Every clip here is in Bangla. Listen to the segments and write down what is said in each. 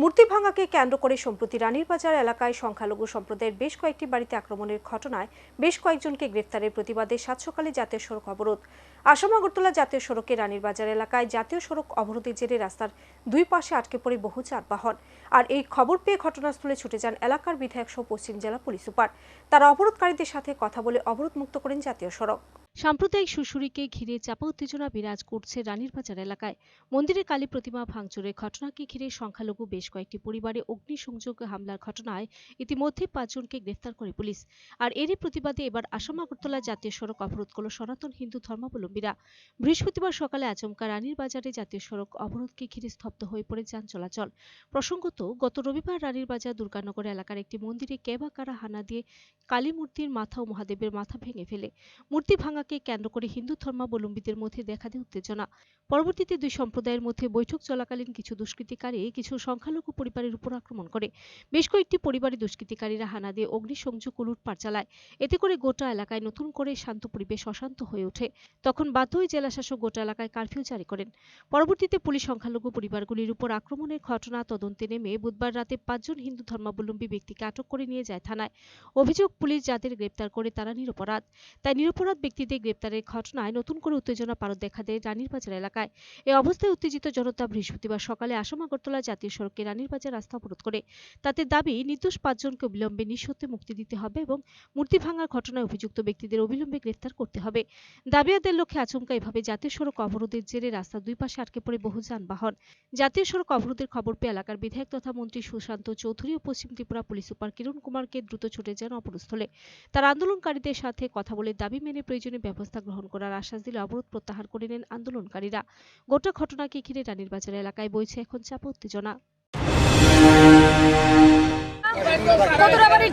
মূর্তি ভাঙাকে কেন্দ্র করে সম্প্রতি রানীর বাজার এলাকায় সংখ্যালঘু সম্প্রদায়ের বেশ কয়েকটি বাড়িতে আক্রমণের ঘটনায় বেশ কয়েকজনকে গ্রেফতারের প্রতিবাদে সাত সকালে জাতীয় সড়ক অবরোধ। আসাম আগরতলা জাতীয় সড়কে রানীর বাজার এলাকায় জাতীয় সড়ক অবরোধের জেরে রাস্তার দুই পাশে আটকে পড়ে বহু যানবাহন। আর এই খবর পেয়ে ঘটনাস্থলে ছুটে যান এলাকার বিধায়ক সহ পশ্চিম জেলা পুলিশ সুপার। তারা অবরোধকারীদের সাথে কথা বলে অবরোধ মুক্ত করেন জাতীয় সড়ক। সাম্প্রদায়িক সুশুরিকে ঘিরে চাপা উত্তেজনা বিরাজ করছে রানীর বাজার এলাকায়। মন্দিরে কালী প্রতিমা ভাঙচুরের ঘটনাকে ঘিরে সংখ্যালঘু বেশ কয়েকটি পরিবারে অগ্নিসংযোগ হামলার ঘটনায় ইতিমধ্যে পাঁচজনকে গ্রেফতার করে পুলিশ। আর এরই প্রতিবাদে এবার আসাম আগরতলা জাতীয় সড়ক অবরোধ করল সনাতন হিন্দু ধর্মাবলম্বীরা। বৃহস্পতিবার সকালে আচমকা রানীর বাজারে জাতীয় সড়ক অবরোধকে ঘিরে স্তব্ধ হয়ে পড়ে যান চলাচল। প্রসঙ্গত, গত রবিবার রানীর বাজার দুর্গানগর এলাকার একটি মন্দিরে কে বা কারা হানা দিয়ে কালী মূর্তির মাথা ও মহাদেবের মাথা ভেঙে ফেলে। মূর্তি ভাঙাকে কেন্দ্র করে হিন্দু ধর্মাবলম্বীদের মধ্যে দেখা দেয় উত্তেজনা। পরবর্তীতে দুই সম্প্রদায়ের মধ্যে বৈঠক চলাকালীন কিছু দুষ্কৃতিকারী কিছু সংখ্যালঘু পরিবারের উপর আক্রমণ করে। বেশ কয়েকটি পরিবারে দুষ্কৃতিকারীরা হানা দিয়ে অগ্নিসংযোগ ও লুটপাট চালায়। এতে করে গোটা এলাকায় নতুন করে শান্ত পরিবেশ অশান্ত হয়ে ওঠে। তখন বাধ্য হয়ে জেলাশাসক গোটা এলাকায় কারফিউ জারি করেন। পরবর্তীতে পুলিশ সংখ্যালঘু পরিবারগুলির উপর আক্রমণের ঘটনা তদন্তে নেমে বুধবার রাতে পাঁচজন হিন্দু ধর্মাবলম্বী ব্যক্তিকে আটক করে নিয়ে যায় থানায়। অভিযোগ, পুলিশ যাদের গ্রেপ্তার করে তারা নিরপরাধ। তাই নিরপরাধ ব্যক্তিদের গ্রেপ্তারের ঘটনায় নতুন করে উত্তেজনা পারদ দেখা দেয় রানীর বাজার এলাকায়। এই অবস্থায় উত্তেজিত জনতা বৃহস্পতিবার সকালে আসাম আগরতলা জাতীয় সড়কে রানীর বাজার রাস্তা অবরোধ করে। তাতে দাবি, নির্দোষ পাঁচজনকে অবিলম্বে নিঃসত্ত্বে মুক্তি দিতে হবে এবং মূর্তি ভাঙার ঘটনায় অভিযুক্ত ব্যক্তিদের অবিলম্বে গ্রেফতার করতে হবে। দাবি আদায়ের লক্ষ্যে আচমকা এভাবে জাতীয় সড়ক অবরোধের জেরে রাস্তার দুই পাশে আটকে পড়ে বহু যানবাহন। জাতীয় সড়ক অবরোধের খবর পেয়ে এলাকার বিধায়ক তথা মন্ত্রী সুশান্ত চৌধুরী ও পশ্চিম ত্রিপুরা পুলিশ সুপার কিরণ কুমারকে দ্রুত ছুটে যান অপরস্থলে। তার আন্দোলনকারীদের সাথে কথা বলে দাবি মেনে প্রয়োজনীয় ব্যবস্থা গ্রহণ করার আশ্বাস দিলে অবরোধ প্রত্যাহার করে নেন আন্দোলনকারীরা। গোটা ঘটনাকে ঘিরে রানীর বাজার এলাকায় বইছে এখন চাপ উত্তেজনা।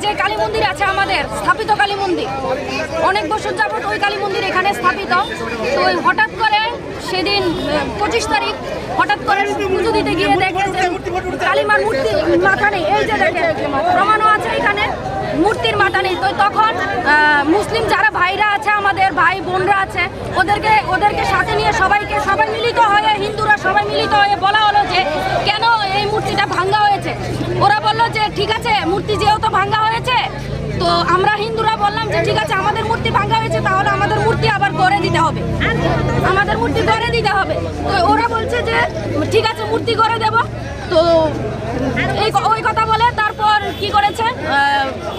যে কালী মন্দির আছে আমাদের, স্থাপিত কালী মন্দির, অনেক বছর যাবত ওই কালী মন্দির এখানে স্থাপিত। তো ওই হঠাৎ করে সেদিন পঁচিশ তারিখ, হঠাৎ করে পুজো দিতে গিয়ে দেখে যে কালীমার মূর্তি মাথা নেই এই যে দেখে প্রমাণও আছে নেই তো তখন মুসলিম যারা ভাইরা আছে, আমাদের ভাই বোনরা আছে, ওদেরকে ওদেরকে সাথে নিয়ে সবাইকে, সবাই মিলিত হয়ে, হিন্দুরা সবাই মিলিত হয়ে বলা হলো যে, কেন এই মূর্তিটা ভাঙ্গা হয়েছে? ওরা বলল যে, ঠিক আছে, মূর্তি যেহেতু ভাঙ্গা হয়েছে, তো আমরা হিন্দুরা বললাম যে, ঠিক আছে, আমাদের মূর্তি ভাঙ্গা হয়েছে, তাহলে আমাদের মূর্তি আবার করে দিতে হবে। আমাদের মূর্তি করে দিতে হবে। তো ওরা বলছে যে, ঠিক আছে, মূর্তি করে দেব। তো এই ওই কথা করেছে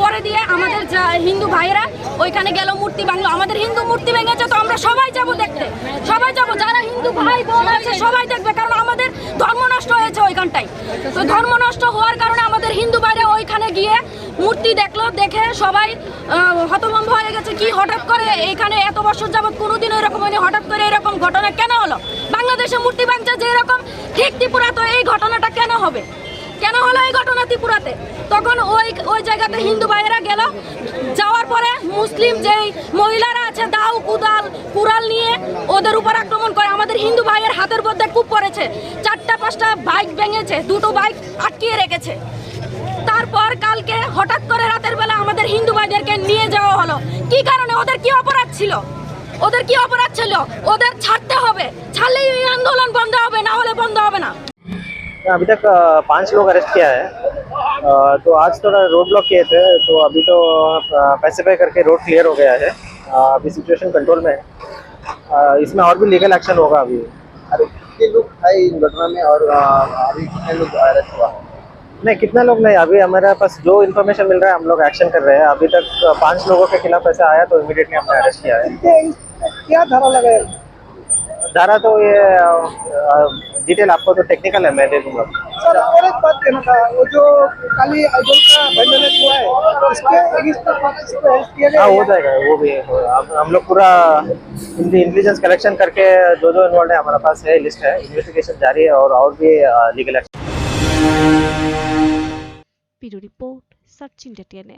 করে দিয়ে আমাদের যা হিন্দু ভাইয়েরা ওইখানে গেল, মূর্তি ভাঙলো। আমাদের হিন্দু মূর্তি ভেঙেছে, তো আমরা সবাই যাব দেখতে। সবাই যাব, যারা হিন্দু ভাই বোন আছে, সবাই দেখবে, কারণ আমাদের ধর্ম নষ্ট হয়েছে ওইখানটায় তো ধর্ম নষ্ট হওয়ার কারণে আমাদের হিন্দু বাইরে ওইখানে গিয়ে মূর্তি দেখল, দেখে সবাই হতভম্ব হয়ে গেছে, কি হঠাৎ করে এখানে এত বছর যাবত কোনোদিন এরকম হয়নি, হঠাৎ করে এরকম ঘটনা কেন হলো? বাংলাদেশে মূর্তি ভাঙছে যে এরকম ঠিক ত্রিপুরা তো এই ঘটনাটা কেন হবে? কেন হলো এই ঘটনা ত্রিপুরাতে? তখন ওই ওই জায়গাতে হিন্দু ভাইয়েরা গেল। যাওয়ার পরে মুসলিম যেই মহিলারা আছে দাও কুদাল, কুড়াল নিয়ে ওদের উপর আক্রমণ করে। আমাদের হিন্দু ভাইয়ের হাতের মধ্যে কূপ পড়েছে। চারটা, পাঁচটা বাইক ভেঙেছে, দুটো বাইক আটকিয়ে রেখেছে। তারপর কালকে হঠাৎ করে রাতের বেলা আমাদের হিন্দু ভাইদেরকে নিয়ে যাওয়া হলো। কি কারণে? ওদের কি অপরাধ ছিল? ওদের কি অপরাধ ছিল? ওদের ছাড়তে হবে। ছাড়লেই এই আন্দোলন বন্ধ হবে, না হলে বন্ধ হবে না। अभी तक पाँच लोग अरेस्ट किया है। तो आज थोड़ा रोड ब्लॉक किए थे तो अभी तो पैसिफाई करके रोड क्लियर हो गया है। अभी सिचुएशन कंट्रोल में है। इसमें और भी लीगल एक्शन होगा अभी। अरे कितने लोग थे इन घटना में और अभी कितने लोग अरेस्ट हुआ? नहीं कितना लोग नहीं अभी हमारे पास जो इन्फॉर्मेशन मिल रहा है हम लोग एक्शन कर रहे हैं। अभी तक पाँच लोगों के खिलाफ ऐसा आया तो इमीडिएटली हमने अरेस्ट किया है। क्या धारा लगा धारा तो ये डिटेल आपको तो टेक्निकल है मैं दे दूँगा। सर और एक बात कहना था वो जो काली आइडल का भंडारण हुआ है इसके अगेंस्ट पर हेल्प किया गया हाँ हो जाएगा वो भी हम लोग पूरा हिंदी इंटेलिजेंस कलेक्शन करके जो जो इन्वॉल्व है हमारे पास है लिस्ट है इन्वेस्टिगेशन जारी है और और भी legal action bureau report Sachin डटियान